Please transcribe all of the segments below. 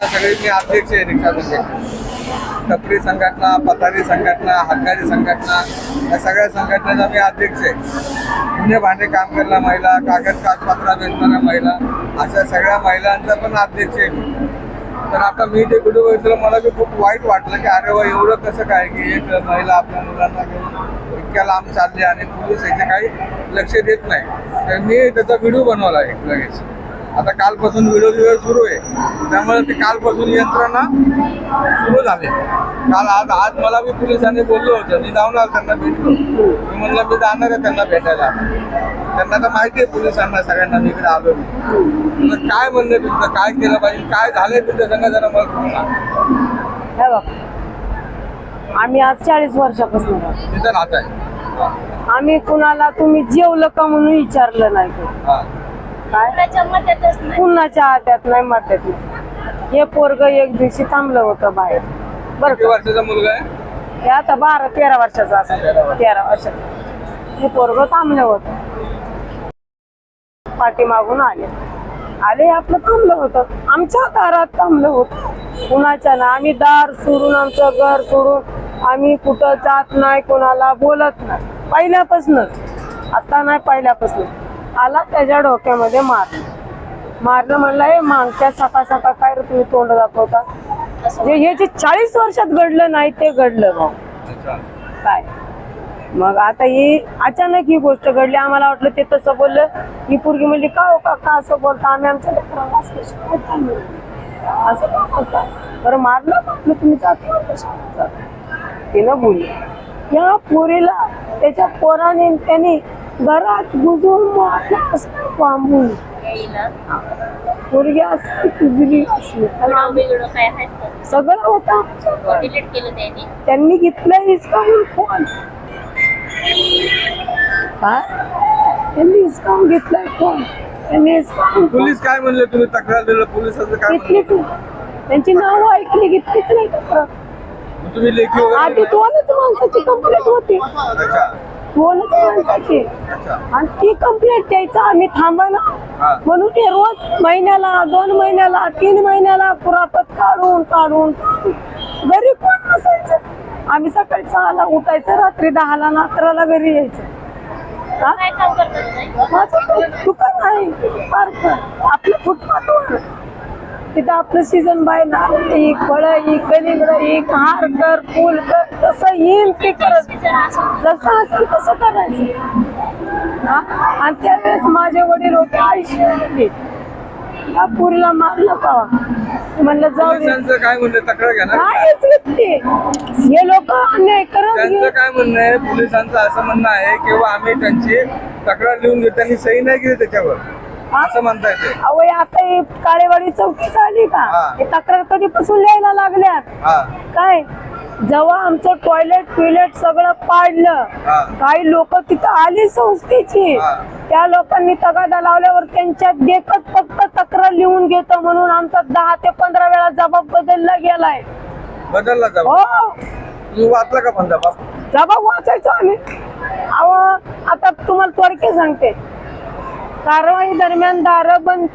सगळे मी अध्यक्ष आहे रिक्षा टपरी संघटना पथारी संघटना हंगारी संघटना या सगळ्या संघटनेचा मी अध्यक्ष आहे. पुणे भांडे काम करणाऱ्या महिला कागद कागदपत्रा वेचणाऱ्या महिला अशा सगळ्या महिलांचा पण अध्यक्ष आहे मी. तर आता मी ते कुठे बघितलं मला बी खूप वाईट वाटलं की अरे वा एवढं कसं काय की एक महिला आपल्या मुलांना घेऊन इतक्या लांब चालली आणि पोलीस याचे काही लक्ष देत नाही. तर मी त्याचा व्हिडिओ बनवला एक लगेच. आता कालपासून व्हिडिओ व्हिडिओ सुरू आहे. त्यामुळे ते कालपासून यंत्रणा सुरू झाले. काल आज आज मला मी पोलिसांनी बोललो होतं. मी जाऊन आलो त्यांना भेटलो मी म्हणलं मी जाणार आहे त्यांना भेटायला. त्यांना तर माहिती आहे पोलिसांना सगळ्यांना मी इकडे आलो मी काय म्हणणं आहे तुमचं? काय केलं पाहिजे? काय झालंय तुमच्या संघ जरा मला सांग. हे आम्ही आज चाळीस वर्षापासून. तिथं राहत आहे आम्ही कुणाला तुम्ही जेवलं का म्हणून विचारलं नाही. काय? कुणाच्या हात्यात नाही. मात्यात नाही हे पोरग एक दिवशी थांबलं होतं बाहेर. बरं वर्षाचा मुलगा आहे? हे आता बारा तेरा वर्षाचा असं तेरा वर्षाचा. हे पोरग थांबलं होतं. पाठीमागून आले. आले आपलं थांबलं होतं. आमच्या दारात थांबलं होतं. कुणाच्या ना आम्ही दार सोडून आमचं घर सोडून आम्ही कुठं जात नाही कोणाला बोलत नाही. पहिल्यापासूनच. आता नाही पहिल्यापासून. आला त्याच्या डोक्यामध्ये मारलं मारलं म्हणलं हे मागच्या सकाळ सकाळ काय रे तुम्ही तोंड दाखवता? जे हे जे चाळीस वर्षात घडलं नाही ते घडलं भाऊ. काय? मग आता ही अचानक ही गोष्ट घडली. आम्हाला वाटलं ते तसं बोललं. ही पोरगी म्हणली का हो काका असं बोलता? आम्ही आमच्या लेकराला असं कशी काय थांबलो?" असं का बोलता? बरं मारलं का आपलं तुम्ही जाता? तिनं बोलली या पोरीला त्याच्या पोराने त्याने घरात घुसून मारलं असं काय बांबून पोरगी असली तुझली असली सगळं होतं त्यांनी त्यांनी घेतलं हिसकावून फोन काय त्यांनी हिसकावून घेतलाय फोन त्यांनी हिसकावून पोलीस काय म्हणले तुम्ही तक्रार दिलं पोलिसाचं काय घेतली म्हणलं तू त्यांची नावं ऐकली घेतलीच नाही तक्रार. तुम्ही लेखी आधी दोनच माणसाची कंप्लेंट होती दोनच माणसाची? आणि ती कंप्लेंट द्यायचं आम्ही थांबा ना. हा. म्हणून ते रोज महिन्याला दोन महिन्याला तीन महिन्याला पुरापत काढून काढून. घरी कोण नसायचं? आम्ही सकाळी सहाला उठायचं रात्री दहाला आणि अकराला घरी यायचं. हा? माझं दुकान आहे पार्क. आपलं फुटपाथवर तिथं आपलं सीझन बाय एक फळ एक कलिंगड एक हार कर फुल कर जसं येईल ते करत. जसं असेल तसं करायचं. हा? आणि त्यावेळेस माझे वडील होते आयुष्य या पुरीला मारलं का म्हणलं जाऊ दे. पोलिसांचं काय म्हणणं तक्रार घ्या ना. काहीच घेतली हे लोक अन्याय करत त्यांचं काय म्हणणं आहे? पोलिसांचं असं म्हणणं आहे की बा आम्ही त्यांची तक्रार लिहून घेतो त्यांनी सही नाही केली त्याच्यावर. असं म्हणताय ते. अहो हे आता ही काळेवाडी चौकी झाली का? हा. हे तक्रार कधीपासून लिहायला लागल्यात? हा. काय? जेव्हा आमचं टॉयलेट टॉयलेट सगळं पाडलं हा. काही लोक तिथं आली संस्थेची. हा. त्या लोकांनी तगादा लावल्यावर त्यांच्यात देखत फक्त तक्रार लिहून घेतो म्हणून आमचा दहा ते पंधरा वेळा जबाब बदलला गेलाय. बदलला जाऊ हो. वाचला का पण जबाब? जबाब वाचायचो आम्ही. अहो आता तुम्हाला थोडके सांगते. कारवाई दरम्यान दारं बंद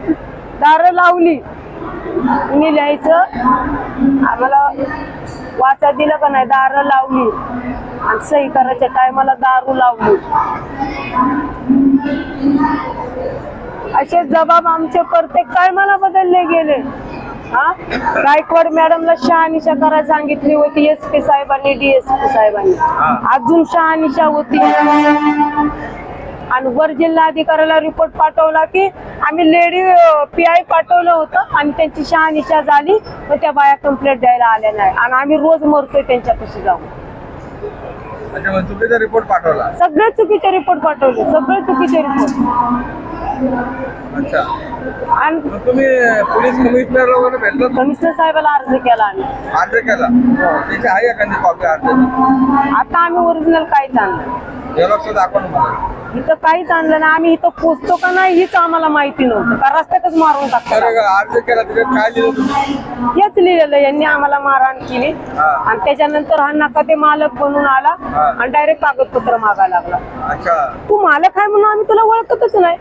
दारं लावली. मी लिहायचं आम्हाला वाचा दिलं का नाही दारं लावली. आणि सही करायच्या टायमाला दारू लावली. असे जबाब आमचे प्रत्येक टायमाला बदलले गेले. हा? गायकवाड मॅडमला शहानिशा करायला सांगितली होती एस पी साहेबांनी डीएसपी साहेबांनी. अजून शहानिशा होती. आणि वर जिल्हा अधिकाऱ्याला रिपोर्ट पाठवला की आम्ही लेडी पी आय पाठवलं होतं आणि त्यांची शहानिशा झाली. तर त्या बाया कंप्लेंट द्यायला आल्या नाही. आणि आम्ही रोज मरतोय त्यांच्यापाशी जाऊन. चुकीचा रिपोर्ट पाठवला. सगळे चुकीचे रिपोर्ट पाठवले. सगळे चुकीचे रिपोर्ट अच्छा. आणि मग तुम्ही पोलीस कमिशनर वगैरे भेटलो कमिशनर साहेबाला अर्ज केला आम्ही. अर्ज केला. त्याची आहे एखादी कॉपी अर्जाची आता आम्ही ओरिजिनल काहीच आणलं झेरॉक्स मला. इथं काहीच आणलं ना आम्ही इथं पोचतो का नाही हीच आम्हाला माहिती नव्हतं. का रस्त्यातच मारून टाकतात. बरं का, अर्ज केला त्याच्यात काय लिहिलं तुम्ही हेच लिहिलेलं यांनी आम्हाला मारहाण केली. हा. आणि त्याच्यानंतर हा नका ते मालक बनून आला हा. आणि डायरेक्ट कागदपत्र मागायला लागला. अच्छा. तू मालक आहे म्हणून आम्ही तुला ओळखतच नाही.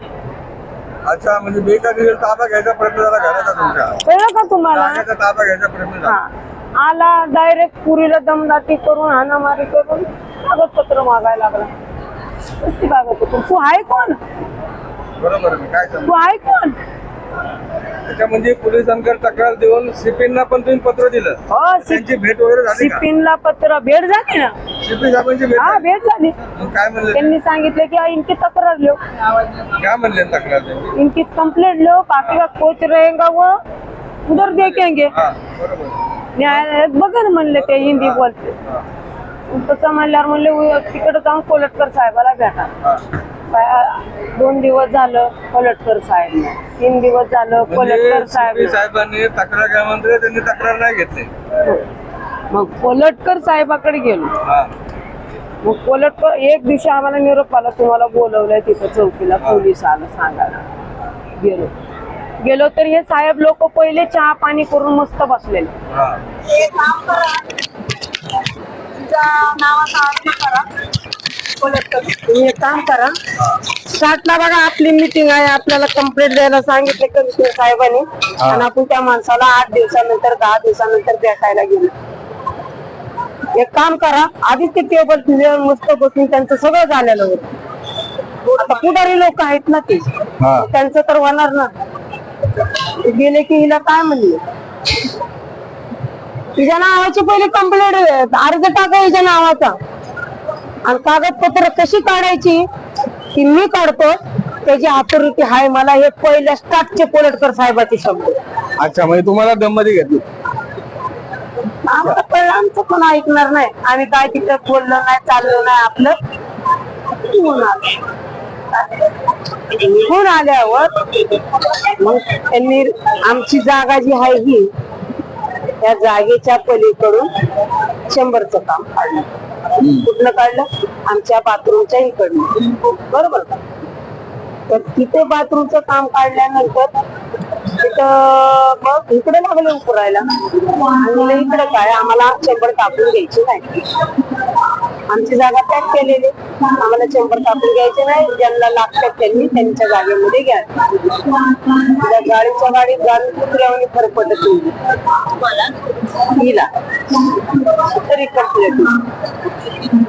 अच्छा म्हणजे बेकायदेशीर ताबा घ्यायचा प्रयत्न झाला घराचा तुमच्या कळलं का तुम्हाला? जागेचा ताबा घ्यायचा प्रयत्न झाला. हा. आला डायरेक्ट पुरीला दमदाटी करून हाणामारी करून कागदपत्र मागायला लागला. कसली कागदपत्र. तू आहे कोण? बरोबर आहे काय सांगू? तू आहे कोण? त्याच्या म्हणजे पोलिसांकडे तक्रार देऊन सीपींना पण तुम्ही पत्र दिलं. हो त्यांची भेट वगैरे झाली का? सिपिनला पत्र भेट झाली ना? सीपी साहेबांची भेट हा झाली? भेट झाली. मग काय म्हणले त्यांनी सांगितलं की इनकी तक्रार लो काय म्हणले तक्रार त्यांची? इनकी कंप्लेंट लो काफी का कोच रहेगा वो उधर देखेंगे. हा बरोबर. न्यायालयात बघा ना म्हणले ते हिंदी बोलते. हा, तसं म्हणल्यावर म्हणले तिकडे जाऊन कोलटकर साहेबाला भेटा. हा. काय- दोन दिवस झालं कोलटकर साहेब. तीन दिवस झालं म्हणजे कोलटकर साहेब. साहेबांनी तक्रार घ्यामध्ये त्यांनी तक्रार नाही घेतली. मग कोलटकर साहेबाकडे गेलो. हा. मग कोलटकर एक दिवशी आम्हाला निरोप आला तुम्हाला बोलवलंय तिथं चौकीला पोलीस आलं सांगायला. गेलो. गेलो तर हे साहेब लोक पहिले चहा पाणी करून मस्त बसलेले. हा. तुम्ही एक काम करा. स्टार्टला बघा आपली मिटिंग आहे. आपल्याला कंप्लेंट द्यायला सांगितले कमिशनर साहेबांनी. आणि आपण त्या माणसाला आठ दिवसानंतर दहा दिवसानंतर भेटायला गेलो. एक काम करा. आधीच ते टेबल तुझ्यावर मस्त बसून त्यांचं सगळं झालेलं होतं. आता पुढारी लोक आहेत ना ते. हा. त्यांचं तर होणार ना. गेले की हिला काय म्हणले? तिच्या नावाची पहिले कंप्लेंट अर्ज टाका हिच्या नावाचा. आणि कागदपत्र कशी काढायची ती मी काढतो. त्याची ऑथॉरिटी आहे मला. हे पहिल्या स्टार्टचे कोलटकर साहेबाचे शब्द अच्छा म्हणजे तुम्हाला दममध्ये घेतली. आम्हाला कळलं आमचं कोण ऐकणार नाही. आम्ही काय तिकडे बोललो नाही चाललो नाही आपलं. आलो. आल्यावर? मग त्यांनी आमची जागा जी आहे ही त्या जागेच्या पलीकडून शंभरचं काम काढलं. कुठलं काढलं? आमच्या बाथरूमच्या इकडनं. बरोबर तर तिथे बाथरूमचं काम काढल्यानंतर तिथं मग इकडे लागलं उकरायला. इकडे काय? आम्हाला शंभर कापून घ्यायची नाही. आमची जागा पॅक केलेली. आम्हाला चेंबर कापून घ्यायचे नाही. ज्यांना लागतात त्यांनी त्यांच्या जागेमध्ये घ्या. त्या गाडीच्या गाडीत गाडी कुत्र्यावर फरक पडत नाही हिला. तरी कंप्लेंट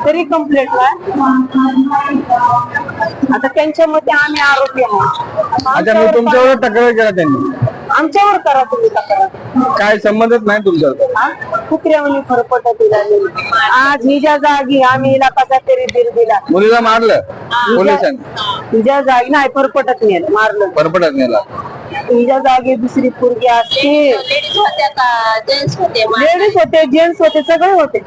तरी कंप्लेंट नाही आता त्यांच्या मते आम्ही आरोपी आहोत. तुमच्यावर तक्रार केला त्यांनी. आमच्यावर करा तुम्ही तक्रार काय संबंधच नाही तुमच्यावर. हा? कुत्र्यावानी फरफटत दिला आज हिच्या जागी आम्ही हिला कसा तरी दिल दिला. मुलीला मारलं पोलिसांनी. हिच्या जागी नाही फरफटत नेल मारलं. परपटत नेला. हिच्या जागी दुसरी पोरगी असते. लेडीज होत्या का जेंट्स होते लेडीज होते जेंट्स होते सगळे होते.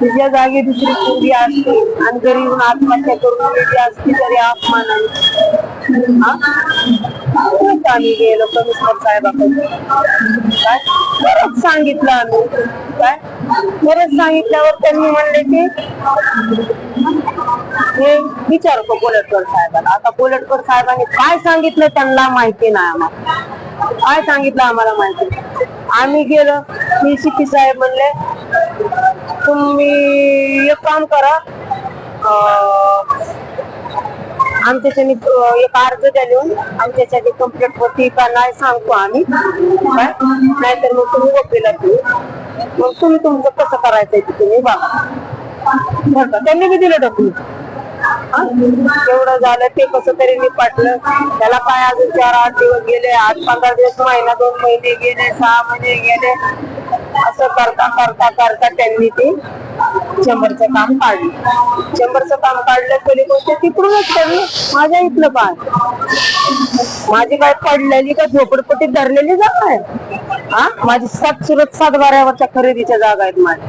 तिच्या जागी दुसरी पोरगी असते आणि घरी येऊन आत्महत्या करून गेली असती तरी अपमान आहे. हा? खूप आम्ही गेलो कमिशनर साहेबाकडे काय? परत सांगितलं आम्ही. काय? परत सांगितल्यावर त्यांनी म्हणले की हे विचारतो कोलटकर साहेबाला? आता कोलटकर साहेबांनी काय सांगितलं त्यांना माहिती नाही आम्हाला. काय सांगितलं आम्हाला माहिती नाही. आम्ही गेलो मी शिपी साहेब म्हणले तुम्ही एक काम करा आमच्या एक अर्ज द्या लिहून आमच्यासाठी कंप्लेंट होती का नाही सांगतो आम्ही. काय नाहीतर मग तुम्ही वकिला मग तुम्ही तुमचं कसं करायचंय ते तुम्ही बघा. त्यांनी बी दिलं डॉक्युमेंट. एवढं झालं ते कसं तरी निपाटलं. त्याला काय अजून चार आठ दिवस गेले आठ पंधरा दिवस महिना दोन महिने गेले सहा महिने गेले. असं करता करता करता त्यांनी ते चंबरचं काम काढलं. चंबरचं काम काढलं तरी गोष्ट तिकडूनच करली माझ्या इथलं पाय माझी बाय पडलेली का झोपडपट्टीत धरलेली जागा आहे. हा? माझी सात सुरत सात बाऱ्यावरच्या खरेदीच्या जागा आहेत माझ्या.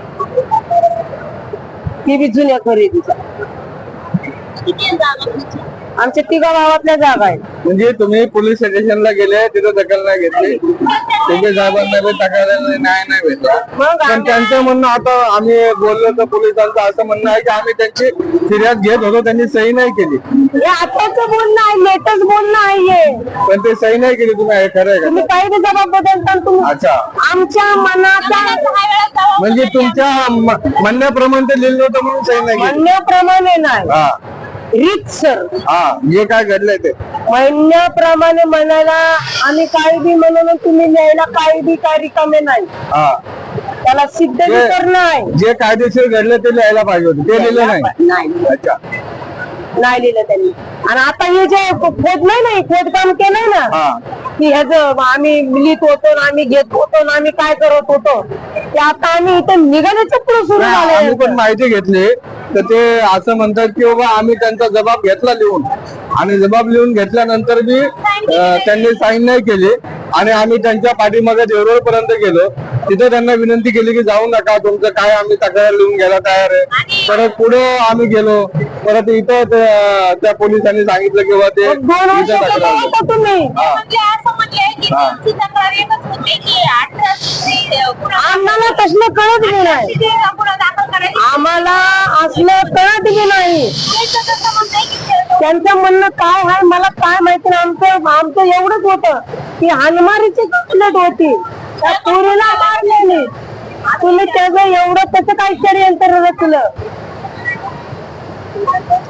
ती बी जुन्या खरेदीच्या. आमच्या तिघा गावातल्या जागा आहेत. म्हणजे तुम्ही पोलीस स्टेशनला गेले तिथं दखल नाही घेतली? तिथे साहेबांना बी तक्रार न्याय नाही भेटला. मग पण त्यांचं म्हणणं आता आम्ही बोललो तर पोलिसांचं असं म्हणणं आहे की आम्ही त्यांची फिर्याद घेत होतो त्यांनी सही नाही केली. हे आताच बोलणं आहे लेटेस्ट बोलणं आहे हे. पण ते सही नाही केली तुम्ही हे खरं आहे तुम्ही का? काही बी जबाब बदलता तुम्ही अच्छा. आमच्या मनाचा म्हणजे तुमच्या म- म्हणण्याप्रमाणे ते लिहिलं होतं म्हणून सही नाही केली. म्हणण्याप्रमाणे नाही. हा. रीतसर हा जे काय घडलंय ते? महिन्याप्रमाणे म्हणायला आम्ही काही बी म्हणून तुम्ही न्यायला काही बी काय रिकामे नाही. हा. त्याला सिद्ध जे- करणं आहे जे कायदेशीर घडलं ते लिहायला पाहिजे होतं. ते लिहिलं नाही? नाही. अच्छा. नाही लिहिलं त्यांनी. आणि आता हे जे खोद नाही नाही खोदकाम केलंय ना हा. की ह्याच आम्ही लिहित होतो आणि आम्ही घेत होतो आणि आम्ही काय करत होतो ते आता आम्ही इथं निघाल्याच्या पुढे सुरू नाही, आम्ही पण माहिती घेतली. तर ते असं म्हणतात की बाबा आम्ही त्यांचा जबाब घेतला लिहून. आणि जबाब लिहून घेतल्यानंतर बी त्यांनी साईन नाही केली. आणि आम्ही त्यांच्या पाठीमागे देवरोड पर्यंत गेलो. तिथे त्यांना विनंती केली की जाऊ नका तुमचं काय आम्ही तक्रार लिहून घ्यायला तयार आहे. परत पुढे आम्ही गेलो. परत इथं ते- त्या पोलिसांनी सांगितलं की बाबा ते. म्हणजे गुन्हा आम्हाला कसलं कळत बी नाही. आम्हाला असलं कळत बी नाही. त्यांचं म्हणणं त्यांचं काय आहे मला काय माहिती नाही. आमचं आमचं एवढंच होतं की हानमारीची कंप्लेंट होती. त्या पोरीला मारलेली तुम्ही त्याचं एवढं कसं काय षडयंत्र रचलं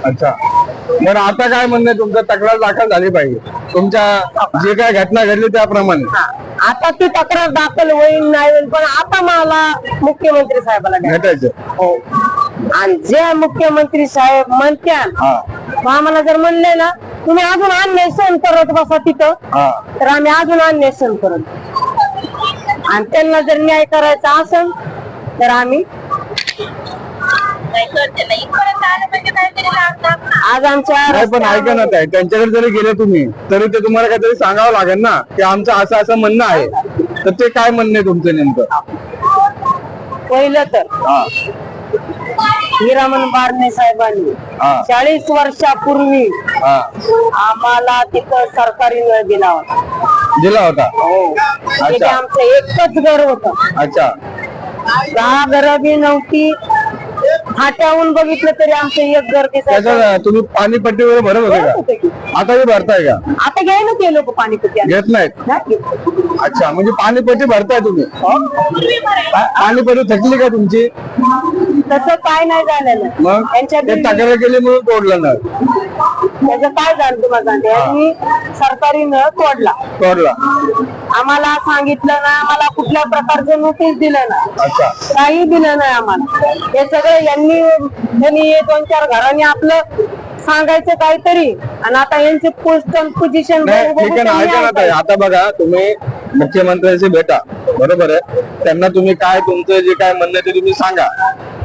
अच्छा. बरं आता काय म्हणणं आहे तुमचं? तक्रार दाखल झाली पाहिजे. तुमच्या जे काय घटना घडली त्याप्रमाणे. आता ती तक्रार दाखल होईल नाही होईल पण आता मला मुख्यमंत्री साहेबाला द्या भेटायचं. हो. आणि जे मुख्यमंत्री साहेब म्हणत्यान हा. मग आम्हाला जर म्हणले ना तुम्ही अजून अन्याय सहन करत बसा तिथं हा. तर आम्ही अजून अन्याय सहन करत आणि त्यांना जर न्याय करायचा असेल तर आम्ही काही करते नाही इथपर्यंत आलं म्हणजे काहीतरी लागणार ना आज आमच्या नाही पण ऐका ना ताई त्यांच्याकडे जरी गेले तुम्ही तरी ते तुम्हाला काहीतरी सांगावं लागेल ना की आमचं असं असं म्हणणं आहे. तर ते काय म्हणणं आहे तुमचं नेमकं? पहिलं तर हा. हिरामन बारणे साहेबांनी. हा. चाळीस वर्षापूर्वी हा. आम्हाला तिथं सरकारी नळ दिला होता. दिला होता? तिथे अच्छा. आमचं एकच घर होत. अच्छा. दहा घर बी नव्हती. फाट्याहून बघितलं तरी आमचं एक घर दिसायचं. त्याचं तुम्ही पाणीपट्टी वगैरे भरत होते का. आता बी भरताय का? आता घ्यायला ते लोक पाणीपती घेत नाहीत? नाही घेत. अच्छा म्हणजे पाणीपट्टी भरताय तुम्ही? भरायला पा- पाणीपट्टी थकली का तुमची? तसं काय नाही झालेलं. मग? त्यांच्या ते तक्रार केली म्हणून तोडलं ना? त्याचं काय झालं तुम्हाला सांगते? यांनी सरकारी नळ तोडला. तोडला. आम्हाला सांगितलं ना आम्हाला कुठल्या प्रकारचं नोटीस दिलं ना. अच्छा. काही दिलं नाही आम्हाला. हे सगळं यांनी यांनी दोन चार घरांनी आपलं सांगायचं काहीतरी. आणि आता यांचे पोस्ट पोझिशन नाही ठीक आहे ना ऐका ना ताई. आता बघा तुम्ही मुख्यमंत्र्यांशी भेटा. बरोबर आहे? त्यांना तुम्ही काय तुमचं जे काय म्हणणं आहे ते तुम्ही सांगा.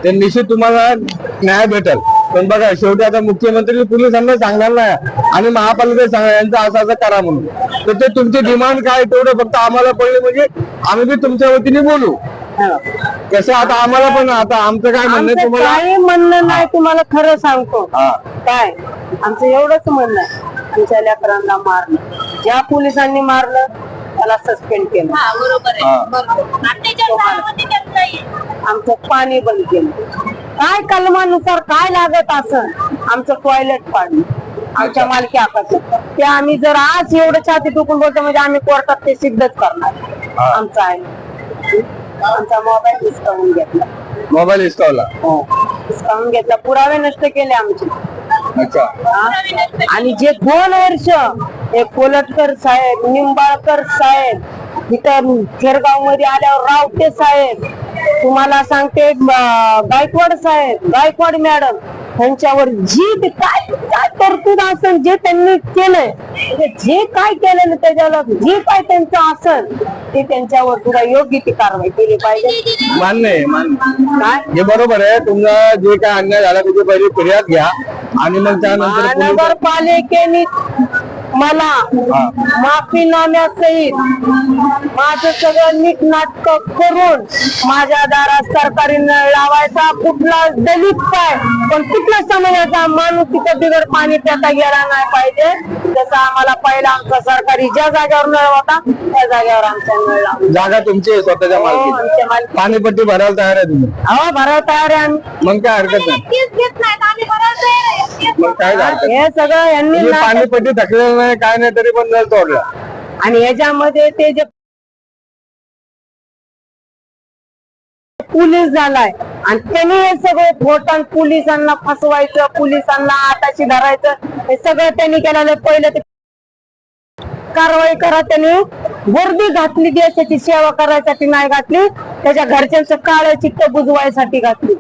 ते निश्चित तुम्हाला न्याय भेटेल. पण बघा शेवटी आता मुख्यमंत्री पोलिसांना सांगणार नाही. आणि महापालिका सांगा यांचं असं असं करा म्हणून. तर ते तुमची डिमांड काय तेवढं फक्त आम्हाला पडले म्हणजे आम्ही बी तुमच्या वतीने बोलू. कसं आता आम्हाला पण आता आमचं काय म्हणणं तुम्हाला? काही म्हणणं नाही तुम्हाला खरं सांगतो. हा. काय? आमचं एवढंच म्हणणं आहे. आमच्या लेकरांना मारलं ज्या पोलिसांनी मारलं त्याला सस्पेंड केलं. हा बरोबर आमचं पाणी बंद केलं. काय कलमानुसार काय लागत असं आमचं टॉयलेट पाडलं आमच्या मालकी आकाशात ते आम्ही जर आज एवढं छाती टोकून बोलतो म्हणजे आम्ही कोर्टात ते सिद्धच करणार. आमचं आहे. आमचा मोबाईल हिसकावून घेतला. मोबाईल हिसकावला हिसकावून घेतला. पुरावे नष्ट केले आमचे? आणि जे दोन वर्ष हे कोलटकर साहेब निंबाळकर साहेब इथं खेरगावमध्ये आल्यावर रावते साहेब तुम्हाला सांगते गायकवाड साहेब गायकवाड मॅडम त्यांच्यावर जी काय काय तरतूद असेल जे त्यांनी केलंय? म्हणजे जे काय केलं त्याच्याला जे काय त्यांचं असेल ते त्यांच्यावर तुला योग्य ती कारवाई केली पाहिजे. मान्य आहे मान्य काय हे बरोबर आहे. तुमचा जे काय अन्याय झाला त्याची पहिली फिर्याद घ्या. आणि मग त्यानंतर पोलीस- महानगरपालिकेने मला हा. माफीनाम्यासहित माझं सगळं नीट नाटक करून माझ्या दारात सरकारी नळ लावायचा कुठला दलित काय पण कुठल्या समाजाचा माणूस तिथं बिगर पाणी प्याता गेला नाही पाहिजे. जसं आम्हाला पहिला आमचा सरकारी ज्या जागेवर नळ होता त्या जागेवर आमचा नळ लावला. जागा तुमची आहे स्वतःच्या हो, मालकी आमच्या मालकी पाणीपट्टी भरायला तयार आहे तुम्ही. अहो भराव तयार आहे आम्ही. मग काय हरकत नाही. आम्ही भरायला मग काय. हे सगळं यांनी म्हणजे पाणीपट्टी थकलेलं नाही काय नाही तरी पण नळ तोडला आणि ह्याच्यामध्ये ते जे पोलीस झालाय आणि त्यांनी हे सगळं खोटं पोलिसांना फसवायचं पोलिसांना आताशी धरायचं हे सगळं त्यांनी केलेलं पहिलं ते कारवाई करा त्यांनी वर्दी घातली देशाची सेवा करायसाठी नाही घातली त्याच्या घरच्यांचं काळ चित्त बुजवायसाठी घातली